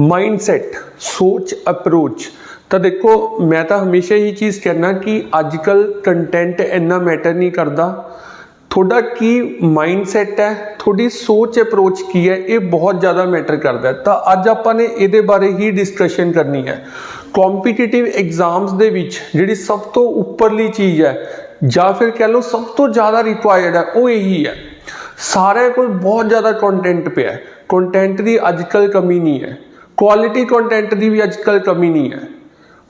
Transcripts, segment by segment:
Mindset ਸੋਚ approach ਤਾਂ ਦੇਖੋ, ਮੈਂ ਤਾਂ ਹਮੇਸ਼ਾ ਹੀ ਚੀਜ਼ ਕਹਿਣਾ ਕਿ ਅੱਜ ਕੱਲ ਕੰਟੈਂਟ ਇੰਨਾ ਮੈਟਰ ਨਹੀਂ ਕਰਦਾ। ਤੁਹਾਡਾ ਕੀ ਮਾਈਂਡਸੈਟ ਹੈ? ਤੁਹਾਡੀ ਸੋਚ ਅਪਰੋਚ ਕੀ ਹੈ? ਇਹ ਬਹੁਤ ਜ਼ਿਆਦਾ ਮੈਟਰ ਕਰਦਾ। ਤਾਂ ਅੱਜ ਆਪਾਂ ਨੇ ਇਹਦੇ ਬਾਰੇ ਹੀ ਡਿਸਕਸ਼ਨ ਕਰਨੀ ਹੈ। ਕੰਪੀਟੀਟਿਵ ਐਗਜ਼ਾਮਸ ਦੇ ਵਿੱਚ ਜਿਹੜੀ ਸਭ ਤੋਂ ਉੱਪਰਲੀ ਚੀਜ਼ ਹੈ, ਜਾਂ ਫਿਰ ਕਹਿ ਲਓ ਸਭ ਤੋਂ ਜ਼ਿਆਦਾ ਰਿਕੁਆਇਰਡ ਹੈ, ਉਹ ਇਹੀ ਹੈ। ਸਾਰਿਆਂ ਕੋਲ ਬਹੁਤ ਜ਼ਿਆਦਾ ਕੰਟੈਂਟ ਪਿਆ ਹੈ। ਕੰਟੈਂਟ ਦੀ ਅੱਜ ਕੱਲ ਕਮੀ ਨਹੀਂ ਹੈ। ਕੁਆਲਿਟੀ ਕੰਟੈਂਟ ਦੀ ਵੀ ਅੱਜ ਕੱਲ ਕਮੀ ਨਹੀਂ ਹੈ।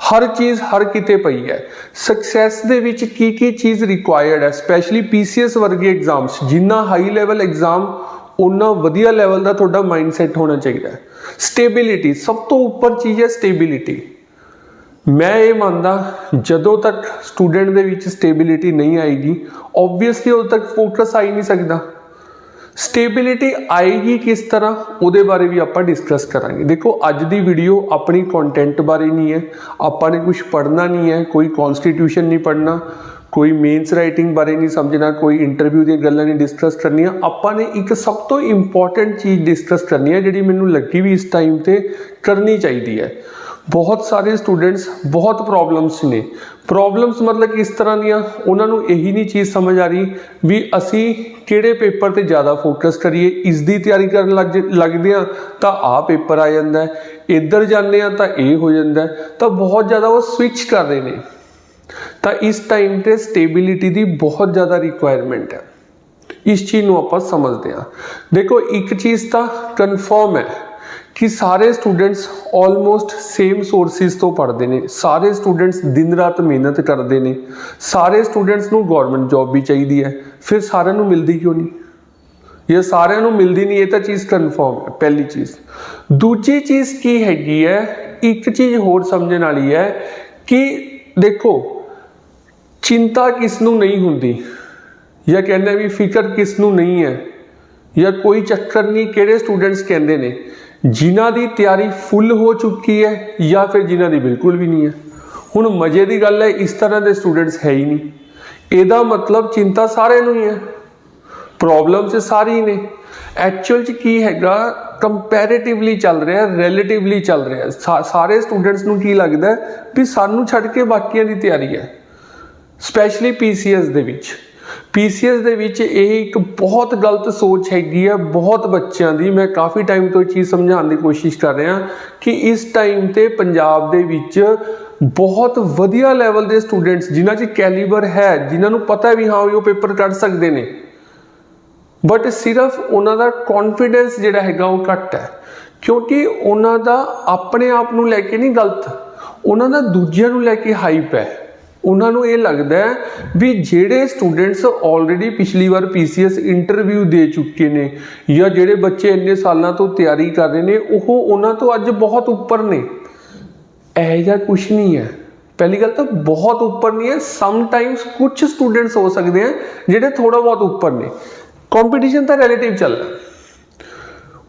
ਹਰ ਚੀਜ਼ ਹਰ ਕਿਤੇ ਪਈ ਹੈ। ਸਕਸੈਸ ਦੇ ਵਿੱਚ ਕੀ ਕੀ ਚੀਜ਼ ਰਿਕੁਆਇਰਡ ਹੈ? ਸਪੈਸ਼ਲੀ ਪੀਸੀਐਸ ਵਰਗੇ ਐਗਜ਼ਾਮਸ ਜਿੰਨਾ ਹਾਈ ਲੈਵਲ ਐਗਜ਼ਾਮ ਉਨਾ ਵਧੀਆ ਲੈਵਲ ਦਾ ਤੁਹਾਡਾ ਮਾਈਂਡਸੈਟ ਹੋਣਾ ਚਾਹੀਦਾ ਹੈ। ਸਟੇਬਿਲਿਟੀ ਸਭ ਤੋਂ ਉੱਪਰ ਚੀਜ਼ ਹੈ ਸਟੇਬਿਲਿਟੀ ਮੈਂ ਇਹ ਮੰਨਦਾ, ਜਦੋਂ ਤੱਕ ਸਟੂਡੈਂਟ ਦੇ ਵਿੱਚ ਸਟੇਬਿਲਿਟੀ ਨਹੀਂ ਆਏਗੀ ਆਬਵੀਅਸਲੀ ਉਦੋਂ ਤੱਕ ਫੋਕਸ ਆ ਹੀ ਨਹੀਂ ਸਕਦਾ। ਸਟੇਬਿਲਿਟੀ ਆਏਗੀ ਕਿਸ ਤਰ੍ਹਾਂ? ਉਹਦੇ ਬਾਰੇ ਵੀ ਆਪਾਂ ਡਿਸਕਸ ਕਰਾਂਗੇ। ਦੇਖੋ, ਅੱਜ ਦੀ ਵੀਡੀਓ ਆਪਣੀ ਕੰਟੈਂਟ ਬਾਰੇ ਨਹੀਂ ਹੈ। ਆਪਾਂ ਨੇ ਕੁਝ ਪੜ੍ਹਨਾ ਨਹੀਂ ਹੈ। ਕੋਈ ਕਨਸਟੀਟਿਊਸ਼ਨ ਨਹੀਂ ਪੜ੍ਹਨਾ। ਕੋਈ ਮੇਨਸ ਰਾਈਟਿੰਗ ਬਾਰੇ ਨਹੀਂ ਸਮਝਣਾ। ਕੋਈ ਇੰਟਰਵਿਊ ਦੀਆਂ ਗੱਲਾਂ ਨਹੀਂ ਡਿਸਕਸ ਕਰਨੀਆਂ। ਆਪਾਂ ਨੇ ਇੱਕ ਸਭ ਤੋਂ ਇੰਪੋਰਟੈਂਟ ਚੀਜ਼ ਡਿਸਕਸ ਕਰਨੀ ਹੈ, ਜਿਹੜੀ ਮੈਨੂੰ ਲੱਗੀ ਵੀ ਇਸ ਟਾਈਮ ਤੇ ਕਰਨੀ ਚਾਹੀਦੀ ਹੈ। ਬਹੁਤ ਸਾਰੇ ਸਟੂਡੈਂਟਸ ਬਹੁਤ ਪ੍ਰੋਬਲਮਸ ਨੇ। ਪ੍ਰੋਬਲਮਸ ਮਤਲਬ ਕਿ ਇਸ ਤਰ੍ਹਾਂ ਦੀਆਂ, ਉਹਨਾਂ ਨੂੰ ਇਹੀ ਨਹੀਂ ਚੀਜ਼ ਸਮਝ ਆ ਰਹੀ ਵੀ ਅਸੀਂ ਕਿਹੜੇ ਪੇਪਰ ਤੇ ਜ਼ਿਆਦਾ ਫੋਕਸ ਕਰੀਏ। ਇਸ ਦੀ ਤਿਆਰੀ ਕਰਨ ਲੱਗ ਜ- ਲੱਗਦੇ ਆ ਤਾਂ ਆਹ ਪੇਪਰ ਆ ਜਾਂਦਾ ਇੱਧਰ ਜਾਂਦੇ ਆ ਤਾਂ ਇਹ ਹੋ ਜਾਂਦਾ ਤਾਂ ਬਹੁਤ ਜ਼ਿਆਦਾ ਉਹ ਸਵਿਚ ਕਰ ਰਹੇ ਨੇ। ਤਾਂ ਇਸ ਟਾਈਮ ਤੇ ਸਟੇਬਿਲਿਟੀ ਦੀ ਬਹੁਤ ਜ਼ਿਆਦਾ ਰਿਕੁਆਇਰਮੈਂਟ ਹੈ। ਇਸ ਚੀਜ਼ ਨੂੰ ਆਪਾਂ ਸਮਝਦੇ ਹਾਂ। ਦੇਖੋ, ਇੱਕ ਚੀਜ਼ ਤਾਂ ਕਨਫਰਮ ਹੈ। ਕਿ ਸਾਰੇ ਸਟੂਡੈਂਟਸ ਆਲਮੋਸਟ ਸੇਮ ਸੋਰਸਿਸ ਤੋਂ ਪੜ੍ਹਦੇ ਨੇ। ਸਾਰੇ ਸਟੂਡੈਂਟਸ ਦਿਨ ਰਾਤ ਮਿਹਨਤ ਕਰਦੇ ਨੇ। ਸਾਰੇ ਸਟੂਡੈਂਟਸ ਨੂੰ ਗਵਰਨਮੈਂਟ ਜੌਬ ਵੀ ਚਾਹੀਦੀ ਹੈ। ਫਿਰ ਸਾਰਿਆਂ ਨੂੰ ਮਿਲਦੀ ਕਿਉਂ ਨਹੀਂ? ਇਹ ਸਾਰਿਆਂ ਨੂੰ ਮਿਲਦੀ ਨਹੀਂ, ਇਹ ਤਾਂ ਚੀਜ਼ ਕਨਫਰਮ ਹੈ, ਪਹਿਲੀ ਚੀਜ਼। ਦੂਜੀ ਚੀਜ਼ ਕੀ ਹੈਗੀ ਹੈ, ਇੱਕ ਚੀਜ਼ ਹੋਰ ਸਮਝਣ ਵਾਲੀ ਹੈ ਕਿ ਦੇਖੋ, ਚਿੰਤਾ ਕਿਸ ਨੂੰ ਨਹੀਂ ਹੁੰਦੀ? ਜਾਂ ਕਹਿੰਦੇ ਵੀ ਫਿਕਰ ਕਿਸ ਨੂੰ ਨਹੀਂ ਹੈ? ਜਾਂ ਕੋਈ ਚੱਕਰ ਨਹੀਂ ਕਿਹੜੇ ਸਟੂਡੈਂਟਸ ਕਹਿੰਦੇ ਨੇ? ਜਿਨ੍ਹਾਂ ਦੀ ਤਿਆਰੀ ਫੁੱਲ ਹੋ ਚੁੱਕੀ ਹੈ ਜਾਂ ਫਿਰ ਜਿਨ੍ਹਾਂ ਦੀ ਬਿਲਕੁਲ ਵੀ ਨਹੀਂ ਹੈ? ਹੁਣ ਮਜ਼ੇ ਦੀ ਗੱਲ ਹੈ, ਇਸ ਤਰ੍ਹਾਂ ਦੇ ਸਟੂਡੈਂਟਸ ਹੈ ਹੀ ਨਹੀਂ। ਇਹਦਾ ਮਤਲਬ ਚਿੰਤਾ ਸਾਰਿਆਂ ਨੂੰ ਹੀ ਹੈ। ਪ੍ਰੋਬਲਮਸ ਸਾਰੀ ਨੇ। ਐਕਚੁਅਲ ਚ ਕੀ ਹੈਗਾ ਕੰਪੈਰੀਟਿਵਲੀ ਚੱਲ ਰਿਹਾ ਰਿਲੇਟਿਵਲੀ ਚੱਲ ਰਿਹਾ। ਸਾ- ਸਾਰੇ ਸਟੂਡੈਂਟਸ ਨੂੰ ਕੀ ਲੱਗਦਾ ਵੀ ਸਾਨੂੰ ਛੱਡ ਕੇ ਬਾਕੀਆਂ ਦੀ ਤਿਆਰੀ ਹੈ। ਸਪੈਸ਼ਲੀ ਪੀਸੀਐਸ ਦੇ ਵਿੱਚ। ਪੀਸੀਐਸ ਦੇ ਵਿੱਚ ਇਹ ਇੱਕ ਬਹੁਤ ਗਲਤ ਸੋਚ ਹੈਗੀ ਆ ਬਹੁਤ ਬੱਚਿਆਂ ਦੀ। ਮੈਂ ਕਾਫੀ ਟਾਈਮ ਤੋਂ ਇਹ ਚੀਜ਼ ਸਮਝਾਉਣ ਦੀ ਕੋਸ਼ਿਸ਼ ਕਰ ਰਿਹਾ ਕਿ ਇਸ ਟਾਈਮ ਤੇ ਪੰਜਾਬ ਦੇ ਵਿੱਚ ਬਹੁਤ ਵਧੀਆ ਲੈਵਲ ਦੇ ਸਟੂਡੈਂਟਸ ਜਿਨ੍ਹਾਂ 'ਚ ਕੈਲੀਬਰ ਹੈ, ਜਿਨ੍ਹਾਂ ਨੂੰ ਪਤਾ ਵੀ ਹਾਂ ਵੀ ਉਹ ਪੇਪਰ ਕੱਢ ਸਕਦੇ ਨੇ। ਬਟ ਸਿਰਫ ਉਹਨਾਂ ਦਾ ਕੌਨਫੀਡੈਂਸ ਜਿਹੜਾ ਹੈਗਾ ਉਹ ਘੱਟ ਹੈ। ਕਿਉਂਕਿ ਉਹਨਾਂ ਦਾ ਆਪਣੇ ਆਪ ਨੂੰ ਲੈ ਕੇ ਨਹੀਂ ਗਲਤ, ਉਹਨਾਂ ਦਾ ਦੂਜਿਆਂ ਨੂੰ ਲੈ ਕੇ ਹਾਈਪ ਹੈ। ਉਹਨਾਂ ਨੂੰ ਇਹ ਲੱਗਦਾ ਹੈ ਵੀ ਜਿਹੜੇ ਸਟੂਡੈਂਟਸ ਆਲਰੇਡੀ ਪਿਛਲੀ ਵਾਰ ਪੀਸੀਐਸ ਇੰਟਰਵਿਊ ਦੇ ਚੁੱਕੇ ਨੇ ਜਾਂ ਜਿਹੜੇ ਬੱਚੇ ਇੰਨੇ ਸਾਲਾਂ ਤੋਂ ਤਿਆਰੀ ਕਰ ਰਹੇ ਨੇ, ਉਹ ਉਹਨਾਂ ਤੋਂ ਅੱਜ ਬਹੁਤ ਉੱਪਰ ਨੇ। ਇਹ ਜਿਹਾ ਕੁਝ ਨਹੀਂ ਹੈ। ਪਹਿਲੀ ਗੱਲ ਤਾਂ ਬਹੁਤ ਉੱਪਰ ਨਹੀਂ ਹੈ। ਸਮ ਟਾਈਮਸ ਕੁਝ ਸਟੂਡੈਂਟਸ ਹੋ ਸਕਦੇ ਆ ਜਿਹੜੇ ਥੋੜਾ ਬਹੁਤ ਉੱਪਰ ਨੇ। ਕੰਪੀਟੀਸ਼ਨ ਤਾਂ ਰਿਲੇਟਿਵ ਚੱਲਦਾ।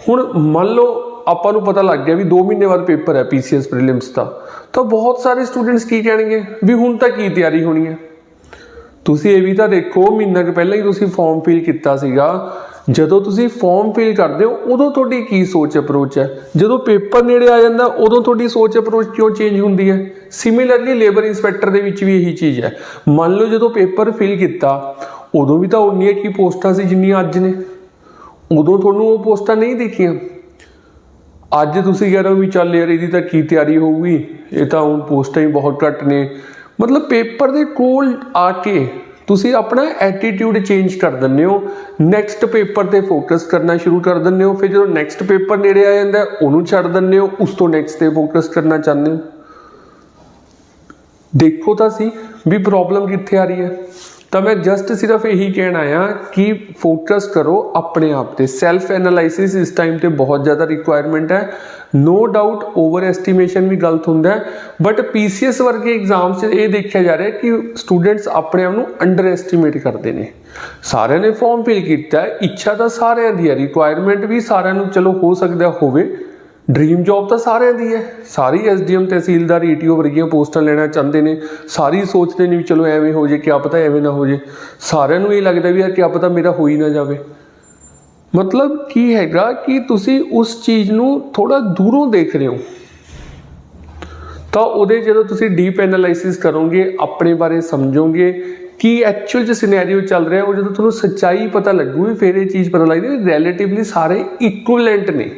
ਹੁਣ ਮੰਨ ਲਓ ਆਪਾਂ ਨੂੰ ਪਤਾ ਲੱਗ ਗਿਆ ਵੀ 2 ਮਹੀਨੇ ਬਾਅਦ ਪੇਪਰ ਹੈ ਪੀਸੀਐਸ ਪ੍ਰੀਲਿਮਸ ਦਾ, ਤਾਂ ਬਹੁਤ ਸਾਰੇ ਸਟੂਡੈਂਟਸ ਕੀ ਕਹਿਣਗੇ? ਵੀ ਹੁਣ ਤਾਂ ਕੀ ਤਿਆਰੀ ਹੋਣੀ ਹੈ? ਤੁਸੀਂ ਇਹ ਵੀ ਤਾਂ ਦੇਖੋ, ਮਹੀਨਾ ਕੁ ਪਹਿਲਾਂ ਹੀ ਤੁਸੀਂ ਫਾਰਮ ਫਿਲ ਕੀਤਾ ਸੀਗਾ। ਜਦੋਂ ਤੁਸੀਂ ਫਾਰਮ ਫਿਲ ਕਰਦੇ ਹੋ, ਉਦੋਂ ਤੁਹਾਡੀ ਕੀ ਸੋਚ ਅਪਰੋਚ ਹੈ? ਜਦੋਂ ਪੇਪਰ ਨੇੜੇ ਆ ਜਾਂਦਾ, ਉਦੋਂ ਤੁਹਾਡੀ ਸੋਚ ਅਪਰੋਚ ਕਿਉਂ ਚੇਂਜ ਹੁੰਦੀ ਹੈ? ਸਿਮਿਲਰਲੀ ਲੇਬਰ ਇਨਸਪੈਕਟਰ ਦੇ ਵਿੱਚ ਵੀ ਇਹੀ ਚੀਜ਼ ਹੈ। ਮੰਨ ਲਓ ਜਦੋਂ ਪੇਪਰ ਫਿਲ ਕੀਤਾ, ਉਦੋਂ ਵੀ ਤਾਂ ਉਨੀਆਂ ਕੀ ਪੋਸਟਾਂ ਸੀ ਜਿੰਨੀਆਂ ਅੱਜ ਨੇ। ਉਦੋਂ ਤੁਹਾਨੂੰ ਉਹ ਪੋਸਟਾਂ ਨਹੀਂ ਦੇਖੀਆਂ ਅੱਜ ਤੁਸੀਂ ਕਹਿ ਰਹੇ ਹੋ ਵੀ ਚੱਲ ਯਾਰ ਇਹਦੀ ਤਾਂ ਕੀ ਤਿਆਰੀ ਹੋਊਗੀ, ਇਹ ਤਾਂ ਹੁਣ ਪੋਸਟਾਂ ਹੀ ਬਹੁਤ ਘੱਟ ਨੇ। ਮਤਲਬ ਪੇਪਰ ਦੇ ਕੋਲ ਆ ਕੇ ਤੁਸੀਂ ਆਪਣਾ ਐਟੀਟਿਊਡ ਚੇਂਜ ਕਰ ਦਿੰਦੇ ਹੋ। ਨੈਕਸਟ ਪੇਪਰ ਤੇ ਫੋਕਸ ਕਰਨਾ ਸ਼ੁਰੂ ਕਰ ਦਿੰਦੇ ਹੋ, ਫਿਰ ਜਦੋਂ ਨੈਕਸਟ ਪੇਪਰ ਨੇੜੇ ਆ ਜਾਂਦਾ, ਉਹਨੂੰ ਛੱਡ ਦਿੰਦੇ ਹੋ, ਉਸ ਤੋਂ ਨੈਕਸਟ ਤੇ ਫੋਕਸ ਕਰਨਾ ਚਾਹੁੰਦੇ ਹੋ। ਦੇਖੋ ਤਾਂ ਸੀ ਵੀ ਪ੍ਰੋਬਲਮ ਕਿੱਥੇ ਆ ਰਹੀ ਹੈ। ਤਾਂ ਮੈਂ ਜਸਟ ਸਿਰਫ ਇਹੀ ਕਹਿਣਾ ਆ ਕਿ ਫੋਕਸ ਕਰੋ ਆਪਣੇ ਆਪ ਤੇ। ਸੈਲਫ ਐਨਾਲਾਈਸਿਸ ਇਸ ਟਾਈਮ ਤੇ ਬਹੁਤ ਜ਼ਿਆਦਾ ਰਿਕੁਆਇਰਮੈਂਟ ਹੈ। ਨੋ ਡਾਊਟ ਓਵਰ ਐਸਟੀਮੇਸ਼ਨ ਵੀ ਗਲਤ ਹੁੰਦਾ ਹੈ। ਬਟ ਪੀਸੀਐਸ ਵਰਗੇ ਐਗਜ਼ਾਮਸ 'ਚ ਇਹ ਦੇਖਿਆ ਜਾ ਰਿਹਾ ਕਿ ਸਟੂਡੈਂਟਸ ਆਪਣੇ ਆਪ ਨੂੰ ਅੰਡਰ ਐਸਟੀਮੇਟ ਕਰਦੇ ਨੇ। ਸਾਰਿਆਂ ਨੇ ਫਾਰਮ ਫਿਲ ਕੀਤਾ ਹੈ। ਇੱਛਾ ਤਾਂ ਸਾਰਿਆਂ ਦੀ ਹੈ। ਰਿਕੁਆਇਰਮੈਂਟ ਵੀ ਸਾਰਿਆਂ ਨੂੰ ਚਲੋ ਹੋ ਸਕਦਾ ਹੋਵੇ। ਡ੍ਰੀਮ ਜੌਬ ਤਾਂ ਸਾਰਿਆਂ ਦੀ ਹੈ। ਸਾਰੀ ਐਸਡੀਐਮ ਤਹਿਸੀਲਦਾਰ ਈਟੀਓ ਵਰਗੀਆਂ ਪੋਸਟਾਂ ਲੈਣਾ ਚਾਹੁੰਦੇ ਨੇ। ਸਾਰੀ ਸੋਚਦੇ ਨੇ ਵੀ ਚਲੋ ਐਵੇਂ ਹੋ ਜੇ, ਕਿਆ ਪਤਾ ਐਵੇਂ ਨਾ ਹੋ ਜੇ। ਸਾਰਿਆਂ ਨੂੰ ਇਹ ਲੱਗਦਾ ਵੀ ਯਾਰ ਕਿਆ ਪਤਾ ਮੇਰਾ ਹੋ ਹੀ ਨਾ ਜਾਵੇ। ਮਤਲਬ ਕੀ ਹੈਗਾ ਕਿ ਤੁਸੀਂ ਉਸ ਚੀਜ਼ ਨੂੰ ਥੋੜਾ ਦੂਰੋਂ ਦੇਖ ਰਹੇ ਹੋ। ਤਾਂ ਉਹਦੇ ਜਦੋਂ ਤੁਸੀਂ ਡੀਪ ਐਨਾਲਾਈਸਿਸ ਕਰੋਗੇ, ਆਪਣੇ ਬਾਰੇ ਸਮਝੋਗੇ, ਕੀ ਐਕਚੁਅਲ ਚ ਸਿਨੈਰੀਓ ਚੱਲ ਰਿਹਾ, ਉਹ ਜਦੋਂ ਤੁਹਾਨੂੰ ਸੱਚਾਈ ਪਤਾ ਲੱਗੂਗੀ ਫਿਰ ਇਹ ਚੀਜ਼ ਪਤਾ ਲੱਗਦੀ ਹੈ ਰਿਲੇਟਿਵਲੀ ਸਾਰੇ ਇਕੁਇਵਲੈਂਟ ਨੇ।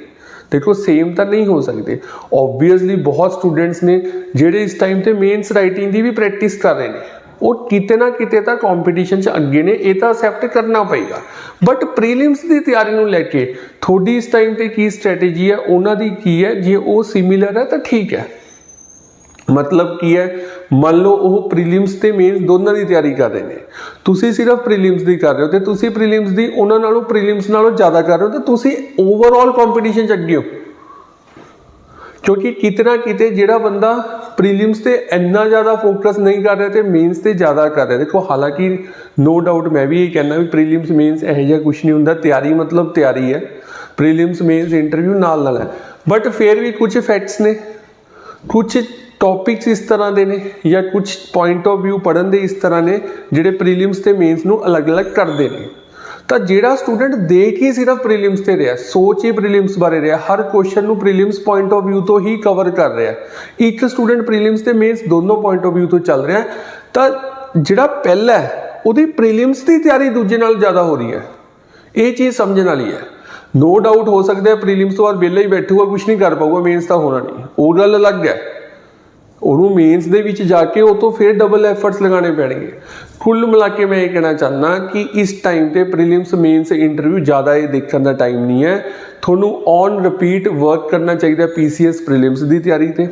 ਦੇਖੋ ਸੇਮ ਤਾਂ ਨਹੀਂ ਹੋ ਸਕਦੇ। ਆਬਵੀਅਸਲੀ ਬਹੁਤ ਸਟੂਡੈਂਟਸ ਨੇ, ਜਿਹੜੇ ਇਸ ਟਾਈਮ ਤੇ ਮੇਨਸ ਰਾਈਟਿੰਗ ਦੀ ਵੀ ਪ੍ਰੈਕਟਿਸ ਕਰ ਰਹੇ ਨੇ। ਉਹ ਕਿਤੇ ਨਾ ਕਿਤੇ ਤਾਂ ਕੰਪੀਟੀਸ਼ਨ 'ਚ ਅੱਗੇ ਨੇ, ਇਹ ਤਾਂ ਅਸੈਪਟ ਕਰਨਾ ਪਏਗਾ। ਬਟ ਪ੍ਰੀਲਿਮਸ ਦੀ ਤਿਆਰੀ ਨੂੰ ਲੈ ਕੇ, ਤੁਹਾਡੀ ਇਸ ਟਾਈਮ ਤੇ ਕੀ ਸਟ੍ਰੈਟੇਜੀ ਹੈ, ਉਹਨਾਂ ਦੀ ਕੀ ਹੈ, ਜੇ ਉਹ ਸਿਮਿਲਰ ਹੈ ਤਾਂ ਠੀਕ ਹੈ। ਮਤਲਬ ਕੀ ਹੈ? ਮੰਨ ਲਓ ਉਹ ਪ੍ਰੀਲਿਮਸ ਤੇ ਮੇਨਸ ਦੋਨਾਂ ਦੀ ਤਿਆਰੀ ਕਰ ਰਹੇ ਨੇ। ਤੁਸੀਂ ਸਿਰਫ ਪ੍ਰੀਲਿਮਸ ਦੀ ਕਰ ਰਹੇ ਹੋ ਤੇ ਤੁਸੀਂ ਪ੍ਰੀਲਿਮਸ ਦੀ ਉਹਨਾਂ ਨਾਲੋਂ ਪ੍ਰੀਲਿਮਸ ਨਾਲੋਂ ਜ਼ਿਆਦਾ ਕਰ ਰਹੇ ਹੋ ਤੇ ਤੁਸੀਂ ਓਵਰਆਲ ਕੰਪੀਟੀਸ਼ਨ ਚ ਅੱਗੇ ਹੋ। ਕਿਉਂਕਿ ਕਿਤੇ ਨਾ ਕਿਤੇ ਜਿਹੜਾ ਬੰਦਾ ਪ੍ਰੀਲਿਮਸ ਤੇ ਇੰਨਾ ਜ਼ਿਆਦਾ ਫੋਕਸ ਨਹੀਂ ਕਰ ਰਿਹਾ ਤੇ ਮੇਨਸ ਤੇ ਜ਼ਿਆਦਾ ਕਰ ਰਿਹਾ। ਦੇਖੋ, ਹਾਲਾਂਕਿ ਨੋ ਡਾਊਟ ਮੈਂ ਵੀ ਇਹ ਕਹਿੰਦਾ ਵੀ ਪ੍ਰੀਲਿਮਸ ਮੇਨਸ ਇਹੋ ਜਿਹਾ ਕੁਝ ਨਹੀਂ ਹੁੰਦਾ। ਤਿਆਰੀ ਮਤਲਬ ਤਿਆਰੀ ਹੈ। ਪ੍ਰੀਲਿਮਸ ਮੇਨਸ ਇੰਟਰਵਿਊ ਨਾਲ ਨਾਲ ਹੈ। ਬਟ ਫਿਰ ਵੀ ਕੁਝ ਫੈਕਟਸ ਨੇ। ਕੁਝ ਟੌਪਿਕਸ ਇਸ ਤਰ੍ਹਾਂ ਦੇ ਨੇ ਜਾਂ ਕੁਝ ਪੁਆਇੰਟ ਆਫ View ਪੜਨ ਦੇ ਇਸ ਤਰ੍ਹਾਂ ਨੇ, ਜਿਹੜੇ ਪ੍ਰੀਲਿਮਸ ਤੇ ਮੇਨਸ ਨੂੰ ਅਲੱਗ-ਅਲੱਗ ਕਰਦੇ ਨੇ। ਤਾਂ ਜਿਹੜਾ ਸਟੂਡੈਂਟ ਦੇਖ ਹੀ ਸਿਰਫ ਪ੍ਰੀਲਿਮਸ ਤੇ ਰਿਹਾ, ਸੋਚ ਹੀ ਪ੍ਰੀਲਿਮਸ ਬਾਰੇ ਰਿਹਾ, ਹਰ ਕੁਐਸਚਨ ਨੂੰ ਪ੍ਰੀਲਿਮਸ ਪੁਆਇੰਟ ਆਫ View ਤੋਂ ਹੀ ਕਵਰ ਕਰ ਰਿਹਾ। ਇੱਕ ਸਟੂਡੈਂਟ ਪ੍ਰੀਲਿਮਸ ਤੇ ਮੇਨਸ ਦੋਨੋਂ ਪੁਆਇੰਟ ਆਫ View ਤੋਂ ਚੱਲ ਰਿਹਾ, ਤਾਂ ਜਿਹੜਾ ਪਹਿਲਾ ਉਹਦੀ ਪ੍ਰੀਲਿਮਸ ਦੀ ਤਿਆਰੀ ਦੂਜੇ ਨਾਲ ਜ਼ਿਆਦਾ ਹੋ ਰਹੀ ਹੈ। ਇਹ ਚੀਜ਼ ਸਮਝਣ ਵਾਲੀ ਹੈ। ਨੋ ਡਾਊਟ ਹੋ ਸਕਦਾ ਹੈ ਪ੍ਰੀਲਿਮਸ ਤੋਂ ਬਾਅਦ ਵਿਹਲਾ ਹੀ ਬੈਠੂਗਾ ਕੁਝ ਨਹੀਂ ਕਰ ਪਾਊਗਾ ਮੇਨਸ ਤਾਂ ਹੋਣਾ ਨਹੀਂ। ਉਹ ਗੱਲ ਅਲੱਗ ਹੈ। ਉਹਨੂੰ ਮੇਨਸ ਦੇ ਵਿੱਚ ਜਾ ਕੇ ਉਹ ਤੋਂ ਫਿਰ ਡਬਲ ਐਫਰਟਸ ਲਗਾਉਣੇ ਪੈਣਗੇ। ਕੁੱਲ ਮਿਲਾ ਕੇ ਮੈਂ ਇਹ ਕਹਿਣਾ ਚਾਹੁੰਦਾ ਕਿ ਇਸ ਟਾਈਮ ਤੇ ਪ੍ਰੀਲਿਮਸ ਮੇਨਸ ਇੰਟਰਵਿਊ ਜ਼ਿਆਦਾ ਇਹ ਦੇਖਣ ਦਾ ਟਾਈਮ ਨਹੀਂ ਹੈ। ਤੁਹਾਨੂੰ ਔਨ ਰਿਪੀਟ ਵਰਕ ਕਰਨਾ ਚਾਹੀਦਾ ਪੀਸੀਐਸ ਪ੍ਰੀਲਿਮਸ ਦੀ ਤਿਆਰੀ ਤੇ।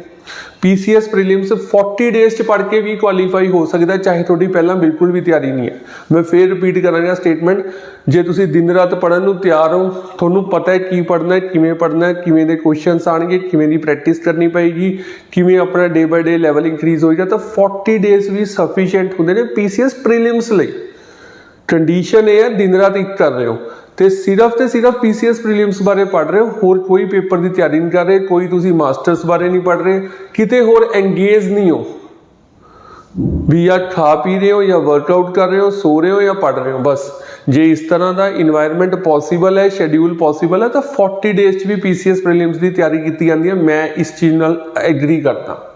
ਪੀਸੀਐਸ ਪ੍ਰੀਲਿਮਸ 40 ਡੇਜ਼ ਚ ਪੜ੍ਹ ਕੇ ਵੀ ਕੁਆਲੀਫਾਈ ਹੋ ਸਕਦਾ, ਚਾਹੇ ਤੁਹਾਡੀ ਪਹਿਲਾਂ ਬਿਲਕੁਲ ਵੀ ਤਿਆਰੀ ਨਹੀਂ ਹੈ। ਮੈਂ ਫੇਰ ਰਿਪੀਟ ਕਰਾਂਗਾ ਸਟੇਟਮੈਂਟ ਜੇ ਤੁਸੀਂ ਦਿਨ ਰਾਤ ਪੜਨ ਨੂੰ ਤਿਆਰ ਹੋ, ਤੁਹਾਨੂੰ ਪਤਾ ਹੈ ਕੀ ਪੜਨਾ ਹੈ, ਕਿਵੇਂ ਪੜਨਾ ਹੈ, ਕਿਵੇਂ ਦੇ ਕੁਐਸਚਨਸ ਆਣਗੇ ਕਿਵੇਂ ਦੀ ਪ੍ਰੈਕਟਿਸ ਕਰਨੀ ਪਏਗੀ, ਕਿਵੇਂ ਆਪਣਾ ਡੇ ਬਾਈ ਡੇ ਲੈਵਲ ਇਨਕਰੀਜ਼ ਹੋਏਗਾ, ਤਾਂ 40 ਡੇਜ਼ ਵੀ ਸਫੀਸ਼ੀਐਂਟ ਹੁੰਦੇ ਨੇ ਪੀਸੀਐਸ ਪ੍ਰੀਲਿਮਸ ਲਈ। ਕੰਡੀਸ਼ਨ ਇਹ ਹੈ, ਦਿਨ ਰਾਤ ਇੱਕ ਕਰ ਰਹੇ ਹੋ। ਤੇ ਸਿਰਫ ਤੇ ਸਿਰਫ ਪੀਸੀਐਸ ਪ੍ਰੀਲਿਮਸ ਬਾਰੇ ਪੜ੍ਹ ਰਹੇ ਹੋ? ਹੋਰ ਕੋਈ ਪੇਪਰ ਦੀ ਤਿਆਰੀ ਨਹੀਂ ਕਰ ਰਹੇ, ਕੋਈ ਤੁਸੀਂ ਮਾਸਟਰਸ ਬਾਰੇ ਨਹੀਂ ਪੜ੍ਹ ਰਹੇ, ਕਿਤੇ ਹੋਰ ਐਂਗੇਜ ਨਹੀਂ ਹੋ? ਵੀ ਆ ਖਾ ਪੀ ਰਹੇ ਹੋ ਜਾਂ ਵਰਕਆਊਟ ਕਰ ਰਹੇ ਹੋ, ਸੋ ਰਹੇ ਹੋ ਜਾਂ ਪੜ ਰਹੇ ਹੋ? ਬਸ, ਜੇ ਇਸ ਤਰ੍ਹਾਂ ਦਾ এনवायरमेंट ਪੋਸੀਬਲ ਹੈ ਸ਼ੈਡਿਊਲ ਪੋਸੀਬਲ ਹੈ, ਤਾਂ 40 ਡੇਜ਼ 'ਚ ਵੀ ਪੀਸੀਐਸ ਪ੍ਰੀਲਿਮਸ ਦੀ ਤਿਆਰੀ ਕੀਤੀ ਜਾਂਦੀ ਹੈ। ਮੈਂ ਇਸ ਚੀਜ਼ ਨਾਲ ਐਗਰੀ ਕਰਦਾ।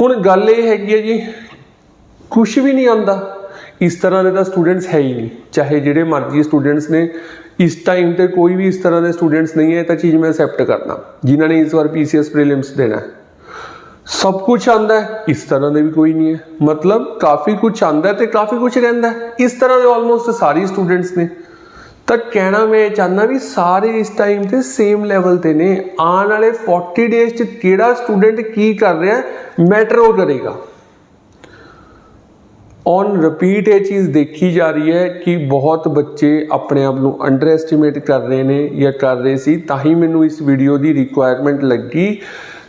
ਹੁਣ ਗੱਲ ਇਹ ਹੈਗੀ ਹੈ ਜੀ ਕੁਝ ਵੀ ਨਹੀਂ ਆਉਂਦਾ। ਇਸ ਤਰ੍ਹਾਂ ਦੇ ਤਾਂ ਸਟੂਡੈਂਟਸ ਹੈ ਹੀ ਨਹੀਂ। ਚਾਹੇ ਜਿਹੜੇ ਮਰਜ਼ੀ ਸਟੂਡੈਂਟਸ ਨੇ, ਇਸ ਟਾਈਮ ਤੇ ਕੋਈ ਵੀ ਇਸ ਤਰ੍ਹਾਂ ਦੇ ਸਟੂਡੈਂਟਸ ਨਹੀਂ ਹੈ, ਇਹ ਤਾਂ ਚੀਜ਼ ਮੈਂ ਐਕਸੈਪਟ ਕਰਨਾ ਜਿਨ੍ਹਾਂ ਨੇ ਇਸ ਵਾਰ ਪੀਸੀਐਸ ਪ੍ਰੀਲਿਮਸ ਦੇਣਾ ਸਭ ਕੁਝ ਆਂਦਾ ਹੈ, ਇਸ ਤਰ੍ਹਾਂ ਦੇ ਵੀ ਕੋਈ ਨਹੀਂ ਹੈ। ਮਤਲਬ ਕਾਫੀ ਕੁਝ ਆਂਦਾ ਹੈ ਤੇ ਕਾਫੀ ਕੁਝ ਰਹਿੰਦਾ ਇਸ ਤਰ੍ਹਾਂ ਦੇ ਆਲਮੋਸਟ ਸਾਰੇ ਸਟੂਡੈਂਟਸ ਨੇ। ਤਾਂ ਕਹਿਣਾ ਮੈਂ ਇਹ ਚਾਹੁੰਦਾ ਵੀ ਸਾਰੇ ਇਸ ਟਾਈਮ ਤੇ ਸੇਮ ਲੈਵਲ ਤੇ ਨੇ। ਆਉਣ ਵਾਲੇ 40 ਡੇਜ਼ ਚ ਕਿਹੜਾ ਸਟੂਡੈਂਟ ਕੀ ਕਰ ਰਿਹਾ ਮੈਟਰ ਉਹ ਕਰੇਗਾ। ਔਨ ਰਿਪੀਟ ਇਹ ਚੀਜ਼ ਦੇਖੀ ਜਾ ਰਹੀ ਹੈ ਕਿ ਬਹੁਤ ਬੱਚੇ ਆਪਣੇ ਆਪ ਨੂੰ ਅੰਡਰ ਐਸਟੀਮੇਟ ਕਰ ਰਹੇ ਨੇ ਜਾਂ ਕਰ ਰਹੇ ਸੀ, ਤਾਂ ਹੀ ਮੈਨੂੰ ਇਸ ਵੀਡੀਓ ਦੀ ਰਿਕੁਆਇਰਮੈਂਟ ਲੱਗੀ।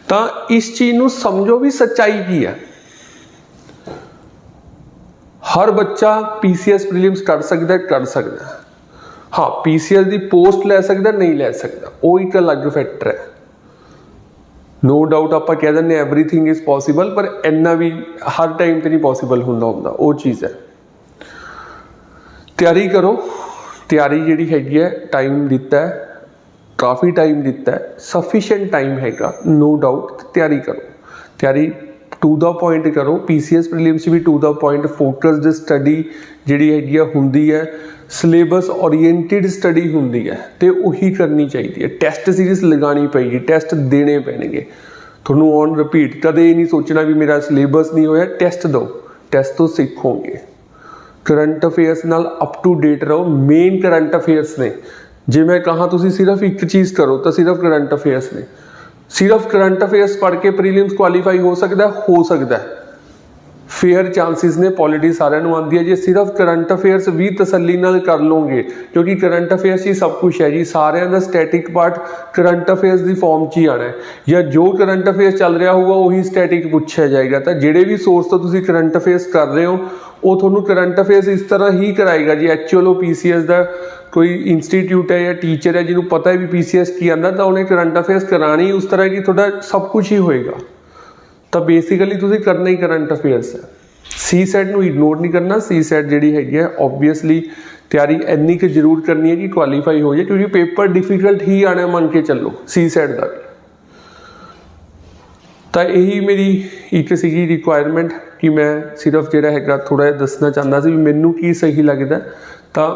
ਤਾਂ ਇਸ ਚੀਜ਼ ਨੂੰ ਸਮਝੋ ਵੀ ਸੱਚਾਈ ਕੀ ਹੈ। ਹਰ ਬੱਚਾ ਪੀਸੀਐਸ ਪ੍ਰੀਲਿਮਸ ਕਰ ਸਕਦਾ ਕਰ ਸਕਦਾ। ਹੈ ਹਾਂ ਪੀਸੀਐਸ ਦੀ ਪੋਸਟ ਲੈ ਸਕਦਾ, ਨਹੀਂ ਲੈ ਸਕਦਾ। ਉਹ ਇੱਕ ਅਲੱਗ ਫੈਕਟਰ ਹੈ। ਨੋ ਡਾਊਟ ਆਪਾਂ ਕਹਿ ਦਿੰਦੇ ਐਵਰੀਥਿੰਗ ਇਜ਼ ਪੋਸੀਬਲ ਪਰ ਇੰਨਾ ਵੀ ਹਰ ਟਾਈਮ ਤੇ ਨਹੀਂ ਪੋਸੀਬਲ ਹੁੰਦਾ ਹੁੰਦਾ, ਉਹ ਚੀਜ਼ ਹੈ। ਤਿਆਰੀ ਕਰੋ, ਤਿਆਰੀ ਜਿਹੜੀ ਹੈਗੀ ਹੈ ਟਾਈਮ ਦਿੱਤਾ ਹੈ, ਕਾਫੀ ਟਾਈਮ ਦਿੱਤਾ ਹੈ ਸਫੀਸ਼ੀਐਂਟ ਟਾਈਮ ਹੈਗਾ ਨੋ ਡਾਊਟ ਤਿਆਰੀ ਕਰੋ। ਤਿਆਰੀ ਟੂ ਦਾ ਪੁਆਇੰਟ ਕਰੋ PCS prelims we to the point focused study ਜਿਹੜੀ ਹੈਗੀ ਆ ਹੁੰਦੀ ਹੈ ਸਿਲੇਬਸ ਓਰੀਐਂਟਡ ਸਟੱਡੀ ਹੁੰਦੀ ਹੈ, ਤੇ ਉਹੀ ਕਰਨੀ ਚਾਹੀਦੀ ਹੈ। ਟੈਸਟ ਸੀਰੀਜ਼ ਲਗਾਣੀ ਪਏਗੀ ਟੈਸਟ ਦੇਣੇ ਪੈਣਗੇ। ਤੁਹਾਨੂੰ ਔਨ ਰਿਪੀਟ ਕਦੇ ਇਹ ਨਹੀਂ ਸੋਚਣਾ ਵੀ ਮੇਰਾ ਸਿਲੇਬਸ ਨਹੀਂ ਹੋਇਆ ਟੈਸਟ ਦਿਓ। ਟੈਸਟ ਤੋਂ ਸਿੱਖੋਗੇ। ਕਰੰਟ ਅਫੇਅਰਸ ਨਾਲ ਅਪ ਟੂ ਡੇਟ ਰਹੋ। ਮੇਨ ਕਰੰਟ ਅਫੇਅਰਸ ਨੇ। ਜੇ ਮੈਂ ਕਹਾਂ ਤੁਸੀਂ ਸਿਰਫ ਇੱਕ ਚੀਜ਼ ਕਰੋ, ਤਾਂ ਸਿਰਫ ਕਰੰਟ ਅਫੇਅਰਸ ਨੇ। ਸਿਰਫ ਕਰੰਟ ਅਫੇਅਰਸ ਪੜ੍ਹ ਕੇ ਪ੍ਰੀਲਿਮਸ ਕੁਆਲੀਫਾਈ ਹੋ ਸਕਦਾ ਹੋ ਸਕਦਾ ਫੇਅਰ ਚਾਂਸਸ ਨੇ ਪੋਲਿਟੀ ਸਾਰਿਆਂ ਨੂੰ ਆਉਂਦੀ ਹੈ। ਜੇ ਸਿਰਫ ਕਰੰਟ ਅਫੇਅਰਸ ਵੀ ਤਸੱਲੀ ਨਾਲ ਕਰ ਲਓਗੇ, ਕਿਉਂਕਿ ਕਰੰਟ ਅਫੇਅਰਸ ਹੀ ਸਭ ਕੁਝ ਹੈ ਜੀ, ਸਾਰਿਆਂ ਦਾ ਸਟੈਟਿਕ ਪਾਰਟ ਕਰੰਟ ਅਫੇਅਰਸ ਦੀ ਫਾਰਮ 'ਚ ਹੀ ਆਣਾ ਹੈ। ਜਾਂ ਜੋ ਕਰੰਟ ਅਫੇਅਰਸ ਚੱਲ ਰਿਹਾ ਹੋਊਗਾ, ਉਹੀ ਸਟੈਟਿਕ ਪੁੱਛਿਆ ਜਾਏਗਾ। ਤਾਂ ਜਿਹੜੇ ਵੀ ਸੋਰਸ ਤੋਂ ਤੁਸੀਂ ਕਰੰਟ ਅਫੇਅਰਸ ਕਰ ਰਹੇ ਹੋ, ਉਹ ਤੁਹਾਨੂੰ ਕਰੰਟ ਅਫੇਅਰਸ ਇਸ ਤਰ੍ਹਾਂ ਹੀ ਕਰਾਏਗਾ ਜੀ ਐਕਚੁਅਲ ਉਹ ਪੀਸੀਐਸ ਦਾ ਕੋਈ ਇੰਸਟੀਟਿਊਟ ਹੈ ਜਾਂ ਟੀਚਰ ਹੈ ਜਿਹਨੂੰ ਪਤਾ ਹੈ ਵੀ ਪੀਸੀਐਸ ਕੀ ਆਂਦਾ, ਤਾਂ ਉਹਨੇ ਕਰੰਟ ਅਫੇਅਰਸ ਕਰਾਣੀ, ਉਸ ਤਰ੍ਹਾਂ ਕਿ ਤੁਹਾਡਾ ਸਭ ਕੁਝ ਹੀ ਹੋਏਗਾ। ਤਾਂ ਬੇਸਿਕਲੀ ਤੁਸੀਂ ਕਰਨਾ ਹੀ ਕਰੰਟ ਅਫੇਅਰਸ ਹੈ। ਸੀ ਸੈਟ ਨੂੰ ਇਗਨੋਰ ਨਹੀਂ ਕਰਨਾ ਸੀ ਸੈਟ ਜਿਹੜੀ ਹੈਗੀ ਹੈ ਆਬਵੀਅਸਲੀ ਤਿਆਰੀ ਇੰਨੀ ਕੁ ਜ਼ਰੂਰ ਕਰਨੀ ਹੈ ਕਿ ਕੁਆਲੀਫਾਈ ਹੋ ਜਾਏ, ਕਿਉਂਕਿ ਪੇਪਰ ਡਿਫਿਕਲਟ ਹੀ ਆਣਾ ਮੰਨ ਕੇ ਚੱਲੋ ਸੀ ਸੈਟ ਦਾ ਵੀ। ਤਾਂ ਇਹੀ ਮੇਰੀ ਇੱਕ ਸੀਗੀ ਰਿਕੁਆਇਰਮੈਂਟ ਕਿ ਮੈਂ ਸਿਰਫ ਜਿਹੜਾ ਹੈਗਾ ਥੋੜਾ ਜਿਹਾ ਦੱਸਣਾ ਚਾਹੁੰਦਾ ਸੀ ਵੀ ਮੈਨੂੰ ਕੀ ਸਹੀ ਲੱਗਦਾ, ਤਾਂ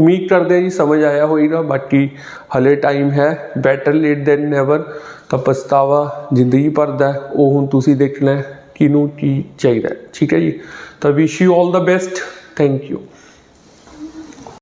ਉਮੀਦ ਕਰਦੇ ਹਾਂ ਜੀ ਸਮਝ ਆਇਆ ਹੋਏਗਾ, ਬਾਕੀ ਹਲੇ ਟਾਈਮ ਹੈ ਬੈਟਰ ਲੇਟ ਦੈਨ ਨੈਵਰ ਤਾਂ ਪਛਤਾਵਾ ਜ਼ਿੰਦਗੀ ਭਰ ਦਾ ਉਹ ਹੁਣ ਤੁਸੀਂ ਦੇਖਣਾ ਹੈ ਕਿਹਨੂੰ ਕੀ ਚਾਹੀਦਾ ਠੀਕ ਹੈ ਜੀ? ਤਾਂ wish you 올 the best thank you